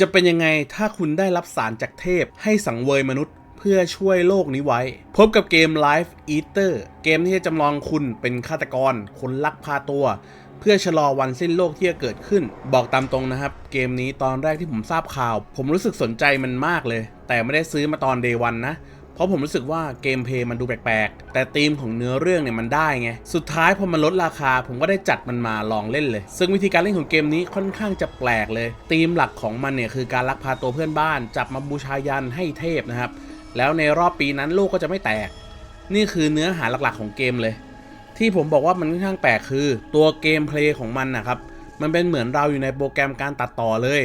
จะเป็นยังไงถ้าคุณได้รับสารจากเทพให้สังเวยมนุษย์เพื่อช่วยโลกนี้ไว้ พบกับเกม Life Eater เกมที่จะจำลองคุณเป็นฆาตกร คนลักพาตัว เพื่อชะลอวันสิ้นโลกที่จะเกิดขึ้น บอกตามตรงนะครับ เกมนี้ตอนแรกที่ผมทราบข่าว ผมรู้สึกสนใจมันมากเลย แต่ไม่ได้ซื้อมาตอนเดวันนะ เพราะผมรู้สึกว่าเกมเพลย์มันดูแปลกๆ แต่ธีมของเนื้อเรื่องเนี่ยมันได้ไง สุดท้ายพอมันลดราคา ผมก็ได้จัดมันมาลองเล่นเลย ซึ่งวิธีการเล่นของเกมนี้ค่อนข้างจะแปลกเลย ธีมหลักของมันเนี่ยคือการลักพาตัวเพื่อนบ้าน จับมาบูชายันให้เทพนะครับ แล้วในรอบปีนั้นโลกก็จะไม่แตก นี่คือเนื้อหาหลักๆของเกมเลย ที่ผมบอกว่ามันค่อนข้างแปลกคือ ตัวเกมเพลย์ของมันนะครับ มันเป็นเหมือนเราอยู่ในโปรแกรมการตัดต่อเลย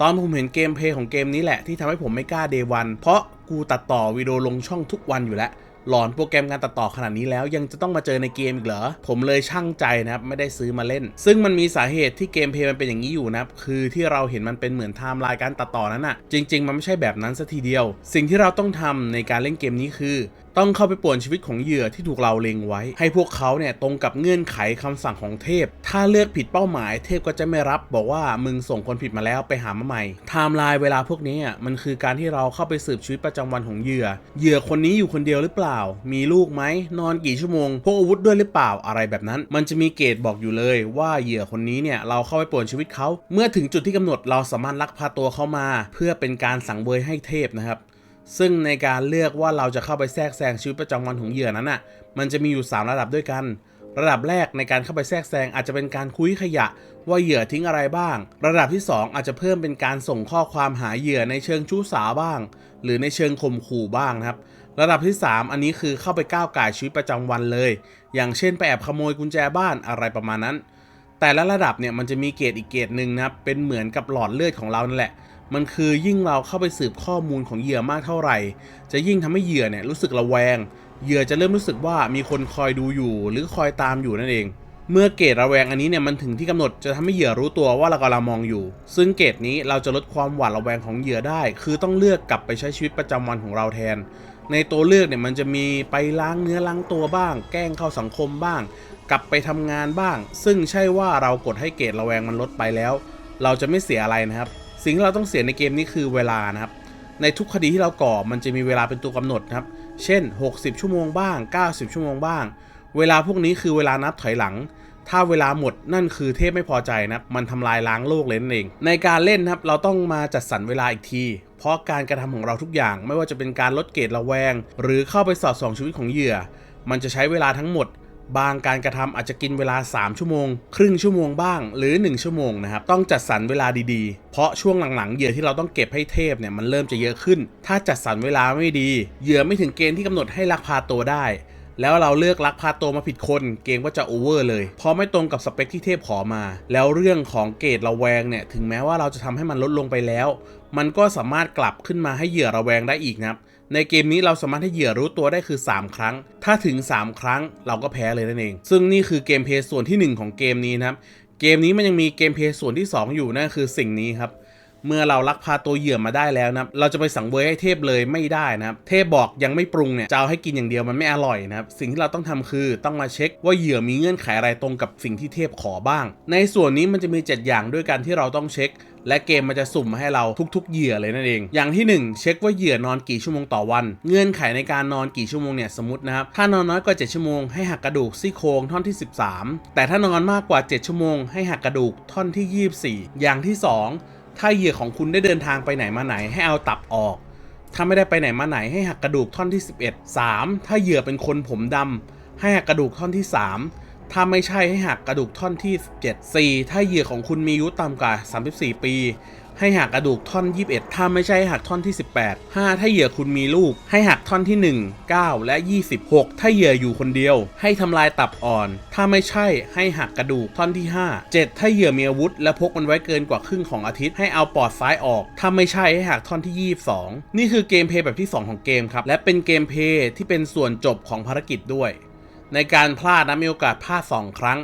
ตอนผมเห็นเกมเพลย์ของเกมนี้แหละที่ทำให้ผมไม่กล้าเดวันเพราะ กูตัดต่อวิดีโอลงช่องทุกวันอยู่แล้ว หลอนโปรแกรมการตัดต่อขนาดนี้แล้วยังจะต้องมาเจอในเกมอีกเหรอ ผมเลยช่างใจนะครับ ไม่ได้ซื้อมาเล่น ซึ่งมันมีสาเหตุที่เกมเพย์มันเป็นอย่างนี้อยู่นะครับ คือที่เราเห็นมันเป็นเหมือนไทม์ไลน์การตัดต่อนั้นอะจริง ๆ มันไม่ใช่แบบนั้นซะทีเดียว สิ่งที่เราต้องทำในการเล่นเกมนี้คือต้องเข้าไปป่วนชีวิตของเหยื่อที่ถูกเราเล็งไว้ ให้พวกเขาเนี่ยตรงกับเงื่อนไขคำสั่งของเทพ ถ้าเลือกผิดเป้าหมาย เทพก็จะไม่รับบอกว่ามึงส่งคนผิดมาแล้วไปหามาใหม่ไทม์ไลน์เวลาพวกนี้มันคือการที่เราเข้าไปสืบชีวิตประจำวันของเหยื่อ เหยื่อคนนี้อยู่คนเดียวหรือเปล่า มีลูกไหมนอนกี่ชั่วโมงพกอาวุธด้วยหรือเปล่าอะไรแบบนั้น มันจะมีเกณฑ์บอกอยู่เลยว่าเหยื่อคนนี้เนี่ยเราเข้าไปป่วนชีวิตเขาเมื่อถึงจุดที่กำหนดเราสามารถลักพาตัวเขามา เพื่อเป็นการสังเวยให้เทพนะครับ ซึ่งในการเลือกว่าเราจะเข้าไปแทรกแซงชีวิตประจำวันของเหยื่อนั้นน่ะ มันจะมีอยู่ 3 ระดับด้วยกัน ระดับแรกในการเข้าไปแทรกแซงอาจจะเป็นการคุยขยะ ว่าเหยื่อทิ้งอะไรบ้าง ระดับที่ 2 อาจจะเพิ่มเป็นการส่งข้อความหาเหยื่อในเชิงชู้สาวบ้าง หรือในเชิงข่มขู่บ้างนะครับ ระดับที่ 3 อันนี้คือเข้าไปก้าวไก่ชีวิตประจำวันเลย อย่างเช่นไปแอบขโมยกุญแจบ้านอะไรประมาณนั้น แต่ละระดับเนี่ยมันจะมีเกรดอีกเกรดหนึ่งนะครับเป็นเหมือนกับหลอดเลือดของเรานั่นแหละ มันคือยิ่งเราเข้าไปสืบข้อมูลของเหยื่อมากเท่าไหร่ จะยิ่งทำให้เหยื่อเนี่ยรู้สึกระแวง เหยื่อจะเริ่มรู้สึกว่ามีคนคอยดูอยู่ หรือคอยตามอยู่นั่นเอง เมื่อเกรดระแวงอันนี้เนี่ยมันถึงที่กำหนดจะทำให้เหยื่อรู้ตัวว่าเรากำลังมองอยู่ ซึ่งเกรดนี้เราจะลดความหวาดระแวงของเหยื่อได้ คือต้องเลือกกลับไปใช้ชีวิตประจำวันของเราแทน ในตัวเลือกเนี่ยมันจะมีไปล้างเนื้อล้างตัวบ้าง แกล้งเข้าสังคมบ้าง กลับไปทำงานบ้าง ซึ่งใช่ว่าเรากดให้เกรดระแวงมันลดไปแล้ว เราจะไม่เสียอะไรนะครับ สิ่งที่เราต้องเสียในเกมนี้คือเวลานะครับ ในทุกคดีที่เราก่อมันจะมีเวลาเป็นตัวกำหนดนะครับ เช่น 60 ชั่วโมงบ้าง 90 ชั่วโมงบ้าง เวลาพวกนี้คือเวลานับถอยหลัง ถ้าเวลาหมดนั่นคือเทพไม่พอใจนะครับมันทำลายล้างโลกเลยนั่นเอง ในการเล่นนะครับเราต้องมาจัดสรรเวลาอีกที เพราะการกระทำของเราทุกอย่าง ไม่ว่าจะเป็นการลดเกรดระแวง หรือเข้าไปสอดส่องชีวิตของเหยื่อ มันจะใช้เวลาทั้งหมด บางการกระทำอาจจะกินเวลา 3 ชั่วโมง ครึ่งชั่วโมงบ้าง หรือ 1 ชั่วโมงนะครับ ต้องจัดสรรเวลาดีๆ เพราะช่วงหลังๆเหยื่อที่เราต้องเก็บให้เทพเนี่ยมันเริ่มจะเยอะขึ้น ถ้าจัดสรรเวลาไม่ดี เหยื่อไม่ถึงเกณฑ์ที่กำหนดให้ลักพาตัวได้ แล้วเราเลือกลักพาตัวมาผิดคนเกมก็จะโอเวอร์เลย เพราะไม่ตรงกับสเปคที่เทพขอมา แล้วเรื่องของเกรดระแวงเนี่ยถึงแม้ว่าเราจะทำให้มันลดลงไปแล้ว มันก็สามารถกลับขึ้นมาให้เหยื่อระแวงได้อีกนะครับ ในเกมนี้เราสามารถให้เหยื่อรู้ตัวได้คือ 3 ครั้ง ถ้าถึง 3 ครั้งเราก็แพ้เลยนั่นเอง ซึ่งนี่คือเกมเพลย์ส่วนที่ 1 ของเกมนี้นะครับ เกมนี้มันยังมีเกมเพลย์ส่วนที่ 2 อยู่นั่นคือสิ่งนี้ครับเมื่อเราลักพาตัวเหยื่อมาได้แล้วนะเราจะไปสังเวยให้เทพเลยไม่ได้นะครับ เทพบอกยังไม่ปรุงเนี่ยจะเอาให้กินอย่างเดียวมันไม่อร่อยนะครับ สิ่งที่เราต้องทำคือต้องมาเช็คว่าเหยื่อมีเงื่อนไขอะไรตรงกับสิ่งที่เทพขอบ้าง ในส่วนนี้มันจะมี 7 อย่างด้วยกันที่เราต้องเช็ค และเกมมันจะสุ่มมาให้เราทุกๆเหยื่อเลยนั่นเอง อย่างที่ 1 เช็คว่าเหยื่อนอนกี่ชั่วโมงต่อวัน เงื่อนไขในการนอนกี่ชั่วโมงเนี่ยสมมตินะครับ ถ้านอนน้อยกว่า 7 ชั่วโมงให้หักกระดูกซี่โครงท่อนที่ 13 แต่ถ้านอนมากกว่า 7 ชั่วโมงให้หักกระดูกท่อนที่ 24 อย่างที่ 2 ถ้าเหยื่อของคุณได้เดินทางไปไหนมาไหนให้เอาตับออก ถ้าไม่ได้ไปไหนมาไหนให้หักกระดูกท่อนที่ 11 3 ถ้าเหยื่อเป็นคนผมดำให้หักกระดูกท่อนที่ 3 ถ้าไม่ใช่ให้หักกระดูกท่อนที่ 17 4 ถ้าเหยื่อของคุณมีอายุต่ำกว่า 34 ปี ให้หักกระดูกท่อน 21 ถ้าไม่ใช่ให้หักท่อนที่ 18 5 ถ้าเหยื่อคุณมีลูก ให้หักท่อนที่ 1 9 และ 26 ถ้าเหยื่ออยู่คนเดียว ให้ทำลายตับอ่อน ถ้าไม่ใช่ให้หักกระดูกท่อนที่ 5 7 ถ้าเหยื่อมีอาวุธ และพกมันไว้เกินกว่าครึ่งของอาทิตย์ให้เอาปอดซ้ายออก ถ้าไม่ใช่ให้หักท่อนที่ 22 นี่คือเกมเพย์แบบที่ 2 ของเกมครับและเป็นเกมเพย์ที่เป็นส่วนจบของภารกิจด้วย ในการพลาดนะมีโอกาสพลาด 2 ครั้ง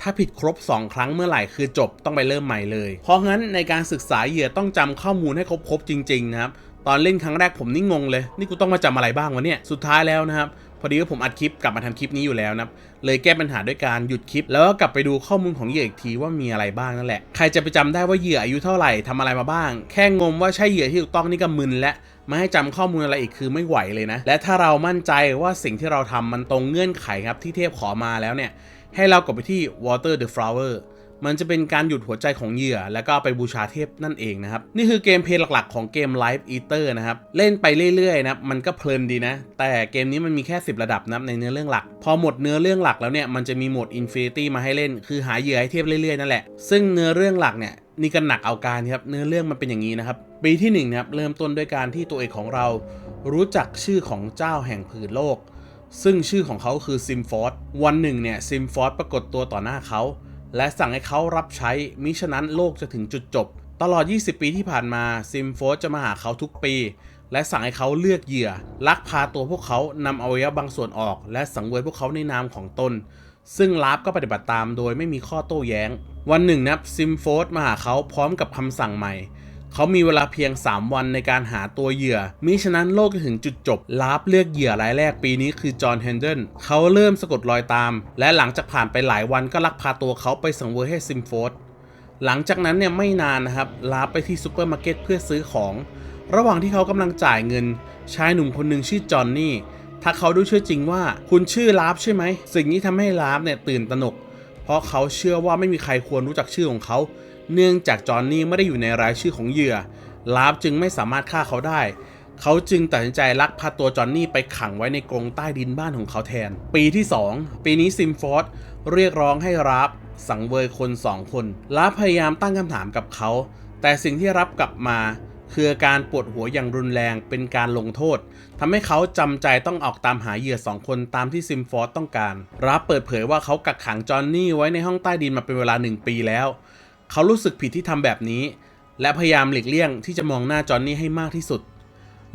ถ้าผิดครบ 2 ครั้งเมื่อไหร่คือจบต้องไปเริ่มใหม่เลย เพราะงั้นในการศึกษาเหยื่อต้องจำข้อมูลให้ครบๆจริงๆนะครับตอนเล่นครั้งแรกผมนี่งงเลย นี่กูต้องมาจำอะไรบ้างวะเนี่ย สุดท้ายแล้วนะครับ พอดีว่าผมอัดคลิปกลับมาทำคลิปนี้อยู่แล้วนะเลยแก้ปัญหาด้วยการหยุดคลิป แล้วก็กลับไปดูข้อมูลของเหยื่ออีกทีว่ามีอะไรบ้างนั่นแหละ ใครจะไปจำได้ว่าเหยื่ออายุเท่าไหร่ทำอะไรมาบ้าง แค่งมว่าใช่เหยื่อที่ถูกต้องนี่ก็มึนและมาให้จำข้อมูลอะไรอีกคือไม่ไหวเลยนะ และถ้าเรามั่นใจว่าสิ่งที่เราทำมันตรงเงื่อนไขครับที่เทพขอมาแล้วเนี่ย ให้เรากดไปที่ water the flower มันจะเป็นการหยุดหัวใจของเหยื่อ แล้วก็ไปบูชาเทพนั่นเองนะครับ นี่คือเกมเพลย์หลักๆของเกม Life Eater นะครับ เล่นไปเรื่อยๆนะมันก็เพลินดีนะ แต่เกมนี้มันมีแค่ 10 ระดับนะในเนื้อเรื่องหลัก พอหมดเนื้อเรื่องหลักแล้วเนี่ยมันจะมีโหมด Infinity มาให้เล่น คือหาเหยื่อให้เทพเรื่อยๆนั่นแหละซึ่งเนื้อเรื่องหลักเนี่ยนี่ก็หนักเอาการครับเนื้อเรื่องมันเป็นอย่างนี้นะครับปีที่หนึ่งนะครับเริ่มต้นด้วยการที่ตัวเอกของเรา รู้จักชื่อของเจ้าแห่งผืนโลก ซึ่งชื่อของเขาคือซิมฟอร์ดวันหนึ่งเนี่ยซิมฟอร์ดปรากฏตัวต่อหน้าเขา และสั่งให้เขารับใช้ มิฉะนั้นโลกจะถึงจุดจบ ตลอด 20 ปีที่ผ่านมาซิมโฟร์จะมาหาเขาทุกปี และสั่งให้เขาเลือกเหยื่อ ลักพาตัวพวกเขานำอวัยวะบางส่วนออก และสังเวยพวกเขาในนามของตน ซึ่งลาฟก็ปฏิบัติตามโดยไม่มีข้อโต้แย้ง วันหนึ่งนับซิมฟอร์มาหาเขาพร้อมกับคำสั่งใหม่ เขามีเวลาเพียง 3 วันในการหาตัวเหยื่อ มิฉะนั้นโลกจะถึงจุดจบ ลาฟเลือกเหยื่อรายแรกปีนี้คือจอห์นแฮนเดนเขาเริ่มสะกดรอยตาม และหลังจากผ่านไปหลายวันก็ลักพาตัวเขาไปสังเวยให้ซิมโฟร์หลังจากนั้นเนี่ยไม่นานนะครับ ลาฟไปที่ซูเปอร์มาร์เก็ตเพื่อซื้อของ ระหว่างที่เขากำลังจ่ายเงิน ชายหนุ่มคนหนึ่งชื่อจอห์นนี่ถ้าเขาดูชื่อจริงว่าคุณชื่อลาฟใช่ไหมสิ่งนี้ทำให้ลาฟเนี่ยตื่นตระหนก เพราะเขาเชื่อว่าไม่มีใครควรรู้จักชื่อของเขา เนื่องจากจอห์นนี่ไม่ได้อยู่ในรายชื่อของเหยื่อ ลาฟจึงไม่สามารถฆ่าเขาได้ เขาจึงตัดสินใจลักพาตัวจอห์นนี่ไปขังไว้ในกรงใต้ดินบ้านของเขาแทน ปีที่ 2 ปีนี้ซิมฟอร์ดเรียกร้องให้รับสังเวยคนสองคนลาฟพยายามตั้งคำถามกับเขา แต่สิ่งที่รับกลับมาคือการปวดหัวอย่างรุนแรงเป็นการลงโทษทำให้เขาจำใจต้องออกตามหาเหยื่อสองคนตามที่ซิมฟอร์ดต้องการ รับเปิดเผยว่าเขากักขังจอห์นนี่ไว้ในห้องใต้ดินมาเป็นเวลาหนึ่งปีแล้ว เขารู้สึกผิดที่ทำแบบนี้ และพยายามหลีกเลี่ยงที่จะมองหน้าจอหนนี่ให้มากที่สุด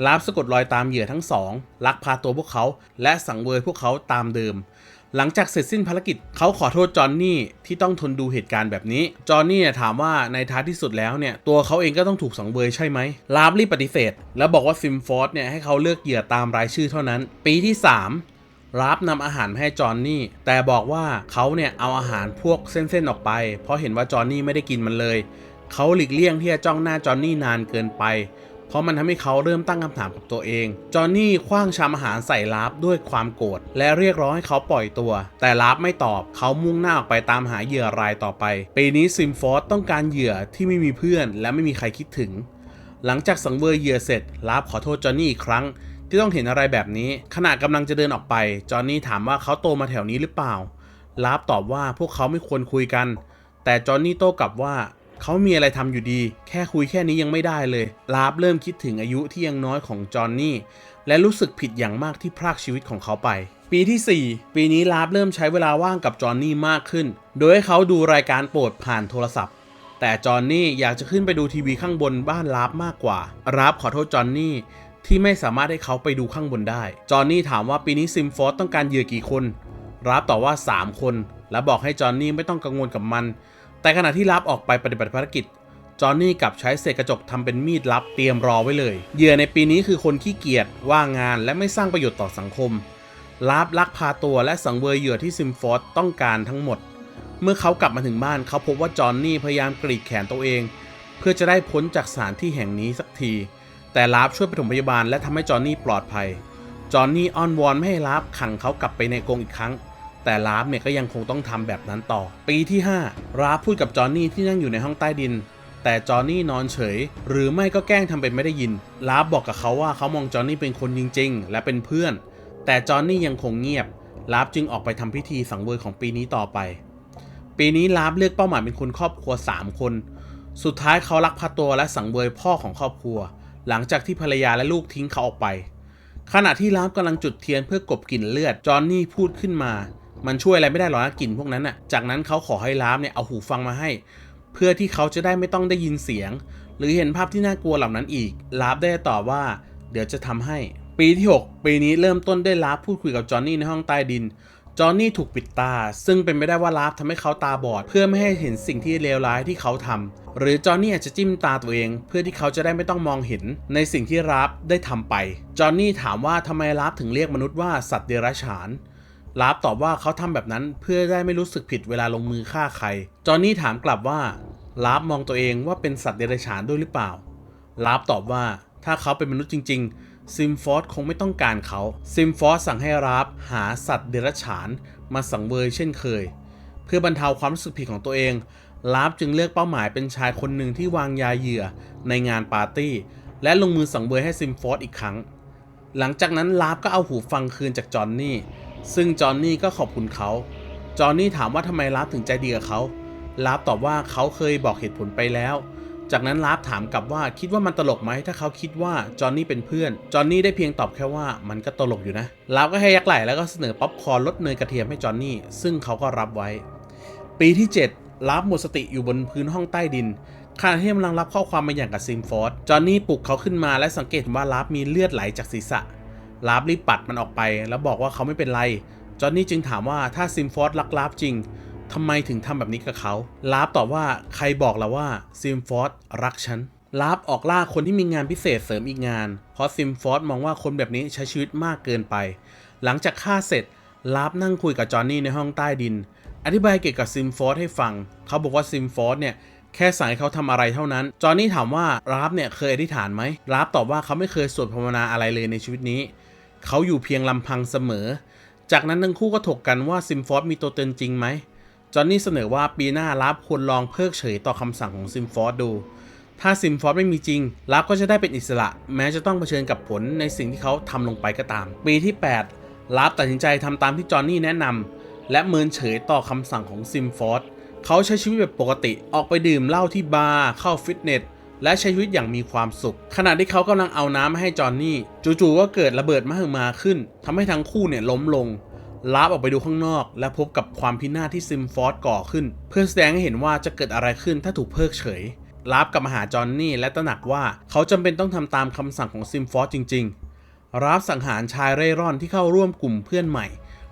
ลาฟสะกดรอยตามเหยื่อทั้งสอง ลักพาตัวพวกเขา และสังเวยพวกเขาตามเดิม หลังจากเสร็จสิ้นภารกิจเขาขอโทษจอห์นนี่ที่ต้องทนดูเหตุการณ์แบบนี้ จอห์นนี่ถามว่าในท้ายที่สุดแล้วเนี่ย ตัวเขาเองก็ต้องถูกสังเวยใช่ไหมลาฟรีบปฏิเสธ แล้วบอกว่าซิมฟอร์ดเนี่ยให้เขาเลือกเหยื่อตามรายชื่อเท่านั้น ปีที่ 3 รับนำอาหารมาให้จอห์นนี่ แต่บอกว่าเขาเนี่ยเอาอาหารพวกเส้นๆออกไป เพราะเห็นว่าจอห์นนี่ไม่ได้กินมันเลย เขาหลีกเลี่ยงที่จะจ้องหน้าจอห์นนี่นานเกินไป เพราะมันทำให้เขาเริ่มตั้งคำถามกับตัวเอง จอห์นนี่คว้างชามอาหารใส่ลาฟด้วยความโกรธและเรียกร้องให้เขาปล่อยตัว แต่ลาฟไม่ตอบ เขามุ่งหน้าออกไปตามหาเหยื่อรายต่อไป ปีนี้ซิมฟอร์ดต้องการเหยื่อที่ไม่มีเพื่อน และไม่มีใครคิดถึง หลังจากสังเวยเหยื่อเสร็จลาฟขอโทษจอห์นนี่อีกครั้ง ที่ต้องเห็นอะไรแบบนี้ ขณะกำลังจะเดินออกไป จอห์นนี่ถามว่าเขาโตมาแถวนี้หรือเปล่า ลาฟตอบว่าพวกเขาไม่ควรคุยกัน แต่จอห์นนี่โต้กลับว่าเขามีอะไรทำอยู่ดี แค่คุยแค่นี้ยังไม่ได้เลย ลาฟเริ่มคิดถึงอายุที่ยังน้อยของจอห์นนี่ และรู้สึกผิดอย่างมากที่พรากชีวิตของเขาไป ปีที่ 4 ปีนี้ลาฟเริ่มใช้เวลาว่างกับจอห์นนี่มากขึ้น โดยให้เขาดูรายการโปรดผ่านโทรศัพท์ แต่จอห์นนี่อยากจะขึ้นไปดูทีวีข้างบนบ้านลาฟมากกว่าลาฟขอโทษจอห์นนี่ ที่ไม่สามารถให้เขาไปดูข้างบนได้ จอห์นนี่ถามว่าปีนี้ซิมฟอร์ดต้องการเหยื่อกี่คนราฟตอบว่า 3 คน และบอกให้จอห์นนี่ไม่ต้องกังวลกับมัน แต่ขณะที่รับออกไปปฏิบัติภารกิจ จอห์นนี่กลับใช้เศษกระจกทำเป็นมีดลับเตรียมรอไว้เลย เหยื่อในปีนี้คือคนขี้เกียจว่างงานและไม่สร้างประโยชน์ต่อสังคมลาบลักพาตัวและสังเวยเหยื่อที่ซิมฟอร์ดต้องการทั้งหมด เมื่อเขากลับมาถึงบ้านเขาพบว่าจอห์นนี่พยายามกรีดแขนตัวเอง เพื่อจะได้พ้นจากสถานที่แห่งนี้สักที แต่ลาบช่วยปฐมพยาบาลและทำให้จอห์นนี่ปลอดภัย จอห์นนี่อ้อนวอนไม่ให้ลาบขังเขากลับไปในกรงอีกครั้ง แต่ลาฟเนี่ยก็ยังคงต้องทำแบบนั้นต่อ ปีที่5ลาฟพูดกับจอห์นนี่ที่นั่งอยู่ในห้องใต้ดิน แต่จอห์นนี่นอนเฉย หรือไม่ก็แกล้งทำเป็นไม่ได้ยินลาฟบอกกับเขาว่าเขามองจอห์นนี่เป็นคนจริง ๆ และเป็นเพื่อน แต่จอห์นนี่ยังคงเงียบลาฟจึงออกไปทำพิธีสังเวยของปีนี้ต่อไป ปีนี้ลาฟเลือกเป้าหมายเป็นคนครอบครัว 3 คน สุดท้ายเขาลักพาตัวและสังเวยพ่อของครอบครัว หลังจากที่ภรรยาและลูกทิ้งเขาออกไป ขณะที่ลาฟกำลังจุดเทียนเพื่อกบกลิ่นเลือด จอห์นนี่พูดขึ้นมา มันช่วยอะไรไม่ได้หรอกนะกลิ่นพวกนั้นน่ะ จากนั้นเขาขอให้ลาฟเนี่ยเอาหูฟังมาให้ เพื่อที่เขาจะได้ไม่ต้องได้ยินเสียง หรือเห็นภาพที่น่ากลัวเหล่านั้นอีก ลาฟได้ตอบว่า เดี๋ยวจะทำให้ ปีที่ 6 ปีนี้เริ่มต้นได้ลาฟพูดคุยกับจอห์นนี่ในห้องใต้ดิน จอห์นนี่ถูกปิดตา ซึ่งเป็นไปได้ว่าลาฟทำให้เขาตาบอด เพื่อไม่ให้เห็นสิ่งที่เลวร้ายที่เขาทำหรือจอห์นนี่อาจจะจิ้มตาตัวเอง เพื่อที่เขาจะได้ไม่ต้องมองเห็นในสิ่งที่ลาฟได้ทำไป จอห์นนี่ถามว่าทำไมลาฟถึงเรียกมนุษย์ว่าสัตว์เดรัจฉานลาฟตอบว่าเขาทำแบบนั้นเพื่อได้ไม่รู้สึกผิดเวลาลงมือฆ่าใคร จอห์นนี่ถามกลับว่าลาฟมองตัวเองว่าเป็นสัตว์เดรัจฉานด้วยหรือเปล่าลาฟตอบว่าถ้าเขาเป็นมนุษย์จริง ๆ ซิมฟอร์สคงไม่ต้องการเขา ซิมฟอร์สสั่งให้ลาฟหาสัตว์เดรัจฉานมาสังเวยเช่นเคย เพื่อบรรเทาความรู้สึกผิดของตัวเองลาฟจึงเลือกเป้าหมายเป็นชายคนหนึ่งที่วางยาเหยื่อในงานปาร์ตี้ และลงมือสังเวยให้ซิมฟอร์สอีกครั้ง หลังจากนั้นลาฟก็เอาหูฟังคืนจากจอห์นนี่ ซึ่งจอห์นนี่ก็ขอบคุณเขา จอห์นนี่ถามว่าทำไมลาฟถึงใจดีกับเขาลาฟตอบว่าเขาเคยบอกเหตุผลไปแล้ว จากนั้นลาฟถามกลับว่าคิดว่ามันตลกไหมถ้าเขาคิดว่าจอห์นนี่เป็นเพื่อน จอห์นนี่ได้เพียงตอบแค่ว่ามันก็ตลกอยู่นะลาฟก็ให้ยักไหล่แล้วก็เสนอป๊อปคอร์นรสเนยกระเทียมให้จอห์นนี่ซึ่งเขาก็รับไว้ ปีที่ 7ลาฟหมดสติอยู่บนพื้นห้องใต้ดินขณะที่กำลังรับข้อความมาอย่างกับซิมฟอร์ดจอห์นนี่ปลุกเขาขึ้นมาและสังเกตเห็นว่าลาฟมีเลือดไหลจากศีรษะลาฟรีบปัดมันออกไป แล้วบอกว่าเขาไม่เป็นไรจอห์นนี่จึงถามว่าถ้าซิมฟอร์ดรักลาฟจริง ทำไมถึงทำแบบนี้กับเขาลาฟตอบว่าใครบอกเราว่าซิมฟอร์ดรักฉันลาฟออกล่าคนที่มีงานพิเศษเสริมอีกงาน เพราะซิมฟอร์ดมองว่าคนแบบนี้ใช้ชีวิตมากเกินไป หลังจากฆ่าเสร็จลาฟนั่งคุยกับจอห์นนี่ในห้องใต้ดิน อธิบายเกี่ยวกับซิมฟอร์ดให้ฟัง เขาบอกว่าซิมฟอร์ดเนี่ยแค่สั่งให้เขาทำอะไรเท่านั้น จอห์นนี่ถามว่าลาฟเนี่ยเคยอธิษฐานไหมลาฟตอบว่าเขาไม่เคยสวดภาวนาอะไรเลยในชีวิตนี้ เขาอยู่เพียงลำพังเสมอ จากนั้นทั้งคู่ก็ถกกันว่าซิมฟอร์ดมีตัวตนจริงไหม จอห์นนี่เสนอว่าปีหน้าลาฟควรลองเพิกเฉยต่อคำสั่งของซิมฟอร์ดดู ถ้าซิมฟอร์ดไม่มีจริงลาฟก็จะได้เป็นอิสระ แม้จะต้องเผชิญกับผลในสิ่งที่เขาทำลงไปก็ตาม ปีที่8ลาฟตัดสินใจทำตามที่จอห์นนี่แนะนำและเมินเฉยต่อคำสั่งของซิมฟอร์ดเขาใช้ชีวิตแบบปกติออกไปดื่มเหล้าที่บาร์เข้าฟิตเนสและใช้ชีวิตอย่างมีความสุข ขณะที่เขากำลังเอาน้ำมาให้จอห์นนี่ จู่ๆก็เกิดระเบิดมหึมาขึ้นทำให้ทั้งคู่เนี่ยล้มลง ลาฟออกไปดูข้างนอก และพบกับความพินาศที่ซิมฟอร์ดก่อขึ้น เพื่อแสดงให้เห็นว่าจะเกิดอะไรขึ้นถ้าถูกเพิกเฉยลาฟกลับมาหาจอห์นนี่และตระหนักว่าเขาจำเป็นต้องทำตามคำสั่งของซิมฟอร์ดจริงๆราฟสังหารชายเร่ร่อนที่เข้าร่วมกลุ่มเพื่อนใหม่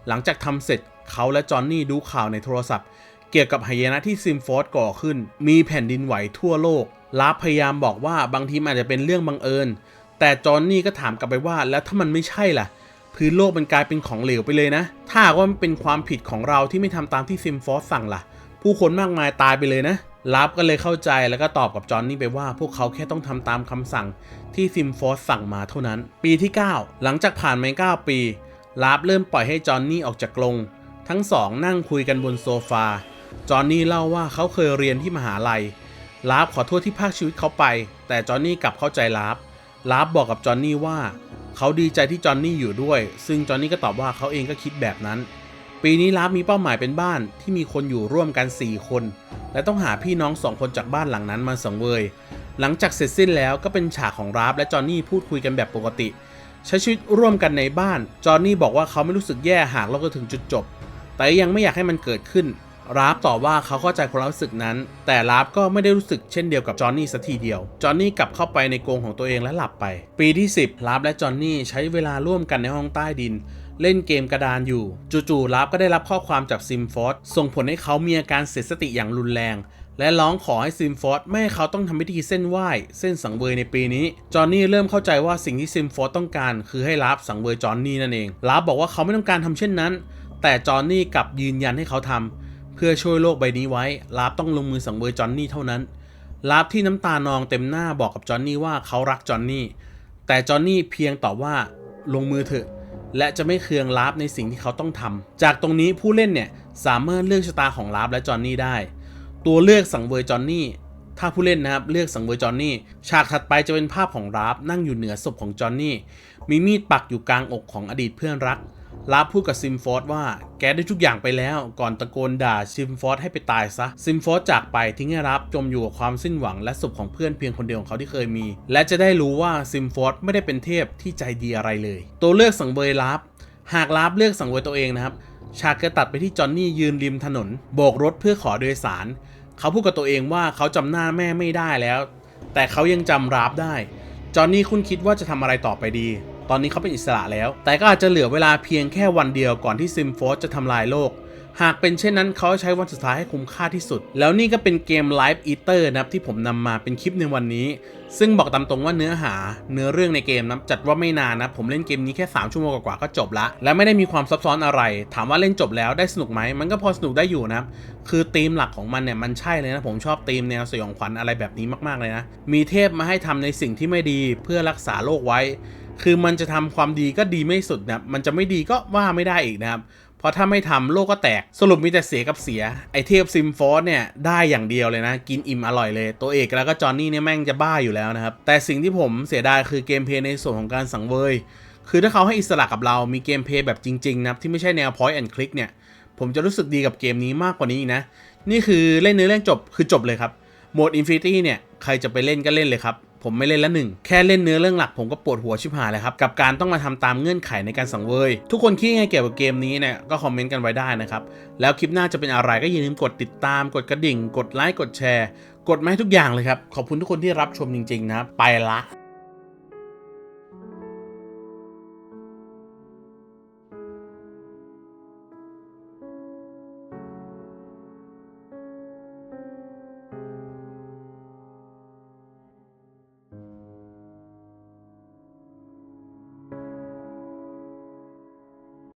หลังจากทำเสร็จเขาและจอห์นนี่ดูข่าวในโทรศัพท์ เกี่ยวกับหายนะที่ซิมฟอร์ดก่อขึ้น มีแผ่นดินไหวทั่วโลกลาฟพยายามบอกว่าบางทีอาจจะเป็นเรื่องบังเอิญ แต่จอห์นนี่ก็ถามกลับไปว่าแล้วถ้ามันไม่ใช่ล่ะ พื้นโลกมันกลายเป็นของเหลวไปเลยนะ ถ้าว่ามันเป็นความผิดของเราที่ไม่ทำตามที่ซิมฟอร์ดสั่งล่ะ ผู้คนมากมายตายไปเลยนะลาฟก็เลยเข้าใจแล้วก็ตอบกับจอห์นนี่ไปว่าพวกเขาแค่ต้องทำตามคำสั่งที่ซิมฟอร์ดสั่งมาเท่านั้น ปีที่ 9 หลังจากผ่านมา9ปีลาฟเริ่มปล่อยให้จอห์นนี่ออกจากกรงทั้งสองนั่งคุยกันบนโซฟา จอห์นนี่เล่าว่าเขาเคยเรียนที่มหาลัยลาฟขอโทษที่พรากชีวิตเขาไป แต่จอห์นนี่กลับเข้าใจลาฟลาฟบอกกับจอห์นนี่ว่า เขาดีใจที่จอห์นนี่อยู่ด้วย ซึ่งจอห์นนี่ก็ตอบว่าเขาเองก็คิดแบบนั้น ปีนี้ลาฟมีเป้าหมายเป็นบ้านที่มีคนอยู่ร่วมกัน 4 คน และต้องหาพี่น้องสองคนจากบ้านหลังนั้นมาสังเวย หลังจากเสร็จสิ้นแล้วก็เป็นฉากของลาฟและจอห์นนี่พูดคุยกันแบบปกติ ใช้ชีวิตร่วมกันในบ้าน จอห์นนี่บอกว่าเขาไม่รู้สึกแย่หากเราก็ถึงจุดจบ แต่ยังไม่อยากให้มันเกิดขึ้น ราฟตอบว่าเขาเข้าใจความรู้สึกนั้น แต่ราฟก็ไม่ได้รู้สึกเช่นเดียวกับจอห์นนี่สัทีเดียว จอห์นนี่กลับเข้าไปในกรงของตัวเองและหลับไป ปีที่ 10ราฟและจอห์นนี่ใช้เวลาร่วมกันในห้องใต้ดิน เล่นเกมกระดานอยู่ จู่ๆราฟก็ได้รับข้อความจากซิมฟอร์ดส่งผลให้เขามีอาการเสียสติอย่างรุนแรง และร้องขอให้ซิมฟอร์ดไม่ให้เขาต้องทำพิธีเส้นไหว้ เส้นสังเวยในปีนี้ จอห์นนี่เริ่มเข้าใจว่าสิ่งที่ซิมฟอร์ดต้องการ คือให้ราฟสังเวยจอห์นนี่นั่นเองราฟบอกว่าเขาไม่ต้องการทำเช่นนั้น แต่จอห์นนี่กลับยืนยันให้เขาทำ เพื่อช่วยโลกใบนี้ไว้ ลาฟต้องลงมือสังเวยจอห์นนี่เท่านั้น ลาฟที่น้ำตานองเต็มหน้าบอกกับจอห์นนี่ว่าเขารักจอห์นนี่ แต่จอห์นนี่เพียงตอบว่าลงมือเถอะ และจะไม่เคืองลาฟในสิ่งที่เขาต้องทำ จากตรงนี้ผู้เล่นเนี่ยสามารถเลือกชะตาของลาฟและจอห์นนี่ได้ ตัวเลือกสังเวยจอห์นนี่ถ้าผู้เล่นนะครับเลือกสังเวยจอห์นนี่ฉากถัดไปจะเป็นภาพของลาฟนั่งอยู่เหนือศพของจอห์นนี่มีมีดปักอยู่กลางอกของอดีตเพื่อนรัก ลาพูดกับซิมฟอร์ดว่าแกได้ทุกอย่างไปแล้ว ก่อนตะโกนด่าซิมฟอร์ดให้ไปตายซะ ซิมฟอร์ดจากไปทิ้งให้ลาฟจมอยู่กับความสิ้นหวังและศพของเพื่อนเพียงคนเดียวของเขาที่เคยมี และจะได้รู้ว่าซิมฟอร์ดไม่ได้เป็นเทพที่ใจดีอะไรเลย ตัวเลือกสังเวยลาฟหากลาฟเลือกสังเวยตัวเองนะครับฉากจะตัดไปที่จอห์นนี่ยืนริมถนน โบกรถเพื่อขอโดยสาร เขาพูดกับตัวเองว่าเขาจำหน้าแม่ไม่ได้แล้ว แต่เขายังจำราฟได้ จอห์นนี่คุณคิดว่าจะทำอะไรต่อไปดี ตอนนี้เขาเป็นอิสระแล้ว แต่ก็อาจจะเหลือเวลาเพียงแค่วันเดียวก่อนที่ซิมโฟสจะทำลายโลก หากเป็นเช่นนั้นเขาใช้วันสุดท้ายให้คุ้มค่าที่สุด แล้วนี่ก็เป็นเกม Live Eater นะครับที่ผมนำมาเป็นคลิปในวันนี้ ซึ่งบอกตามตรงว่าเนื้อหา เนื้อเรื่องในเกมนะจัดว่าไม่นานนะผมเล่นเกมนี้แค่3ชั่วโมงกว่าก็จบละ และไม่ได้มีความซับซ้อนอะไร ถามว่าเล่นจบแล้วได้สนุกไหมมันก็พอสนุกได้อยู่นะคือธีมหลักของมันเนี่ยมันใช่เลยนะผมชอบธีมแนวสยองขวัญอะไรแบบนี้มากๆเลยนะมีเทพมาให้ทำในสิ่งที่ไม่ดีเพื่อรักษาโลกไว้ คือมันจะทำความดีก็ดีไม่สุดนะครับ มันจะไม่ดีก็ว่าไม่ได้อีกนะครับ เพราะถ้าไม่ทำโลกก็แตก สรุปมีแต่เสียกับเสีย ไอเทพซิมฟอสเนี่ยได้อย่างเดียวเลยนะ กินอิ่มอร่อยเลย ตัวเอกแล้วก็จอห์นนี่เนี่ยแม่งจะบ้าอยู่แล้วนะครับ แต่สิ่งที่ผมเสียดายคือเกมเพลย์ในส่วนของการสังเวย คือถ้าเขาให้อิสระกับเรา มีเกมเพลย์แบบจริงๆนะครับที่ไม่ใช่แนว point and click เนี่ย ผมจะรู้สึกดีกับเกมนี้มากกว่านี้นะ นี่คือเล่นเนื้อเล่นจบ คือจบเลยครับ โหมด Infinity เนี่ย ใครจะไปเล่นก็เล่นเลยครับ ผมไม่เล่นละหนึ่งแค่เล่นเนื้อเรื่องหลักผมก็ปวดหัวชิบหายเลยครับกับการต้องมาทำตามเงื่อนไขในการสังเวยทุกคนคิดยังไงเกี่ยวกับเกมนี้เนี่ยก็คอมเมนต์กันไว้ได้นะครับแล้วคลิปหน้าจะเป็นอะไรก็อย่าลืมกดติดตาม กดกระดิ่ง กดไลค์กดแชร์ กดมาให้ทุกอย่างเลยครับขอบคุณทุกคนที่รับชมจริงๆนะไปละ